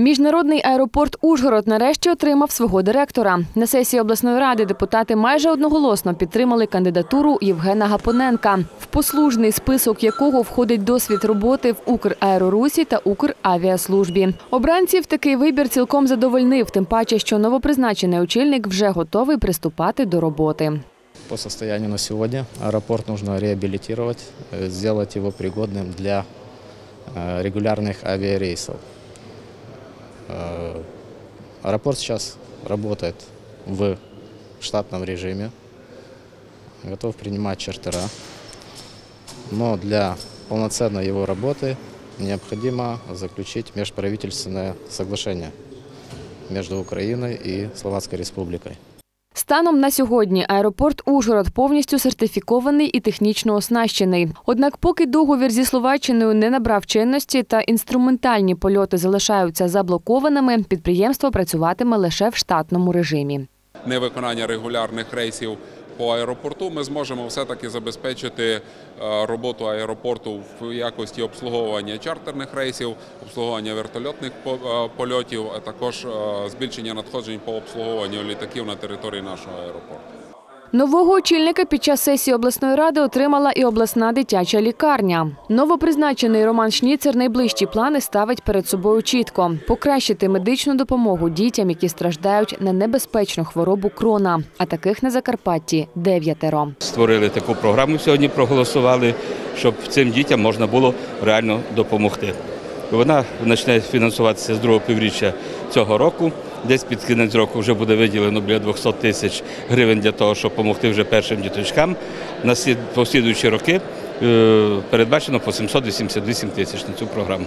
Міжнародний аеропорт Ужгород нарешті отримав свого директора. На сесії обласної ради депутати майже одноголосно підтримали кандидатуру Євгена Гапоненка, в послужний список якого входить досвід роботи в Украерорусі та Укравіаслужбі. Обранців такий вибір цілком задовольнив, тим паче, що новопризначений очільник вже готовий приступати до роботи. По состоянию на сегодня аэропорт нужно реабилитировать, э, сделать его пригодным для э, регулярных авиарейсов. Э, Аэропорт сейчас работает в штатном режиме, готов принимать чартера, но для полноценной его работы необходимо заключить межправительственное соглашение между Украиной и Словацкой Республикой. Станом на сьогодні аеропорт Ужгород повністю сертифікований і технічно оснащений. Однак, поки договір зі Словаччиною не набрав чинності та інструментальні польоти залишаються заблокованими, підприємство працюватиме лише в штатному режимі. невиконання регулярних рейсів по аеропорту, ми зможемо все-таки забезпечити е, роботу аеропорту в якості обслуговування чартерних рейсів, обслуговування вертольотних е, польотів, а також е, збільшення надходжень по обслуговуванню літаків на території нашого аеропорту. Нового очільника під час сесії обласної ради отримала і обласна дитяча лікарня. Новопризначений Роман Шніцер найближчі плани ставить перед собою чітко покращити медичну допомогу дітям, які страждають на небезпечну хворобу крона. А таких на Закарпатті дев'ятеро. створили таку програму сьогодні, проголосували, щоб цим дітям можна було реально допомогти. Вона почне фінансуватися з другого півріччя цього року. Десь під кінець року вже буде виділено біля 200 тисяч гривень для того, щоб допомогти вже першим діточкам. На слід- послідуючі роки е, передбачено по 788 тисяч на цю програму.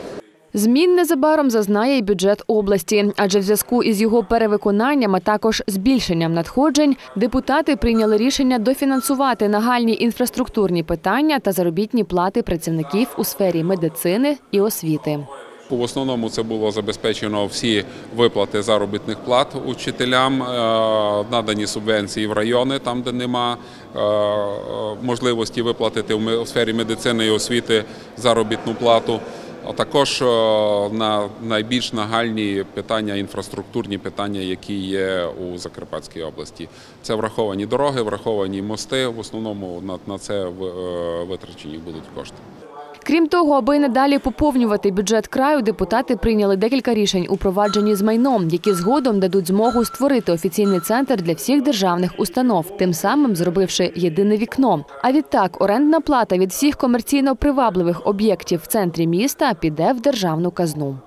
Змін незабаром зазнає і бюджет області, адже в зв'язку із його перевиконанням, а також збільшенням надходжень, депутати прийняли рішення дофінансувати нагальні інфраструктурні питання та заробітні плати працівників у сфері медицини і освіти. В основному це було забезпечено всі виплати заробітних плат учителям, е, надані субвенції в райони, там де нема е, можливості виплатити в сфері медицини і освіти заробітну плату. А також е, на найбільш нагальні питання, інфраструктурні питання, які є у Закарпатській області. Це враховані дороги, враховані мости. В основному на, це е, витрачені будуть кошти. Крім того, аби надалі поповнювати бюджет краю, депутати прийняли декілька рішень у провадженні з майном, які згодом дадуть змогу створити офіційний центр для всіх державних установ, тим самим зробивши єдине вікно. А відтак орендна плата від всіх комерційно привабливих об'єктів в центрі міста піде в державну казну.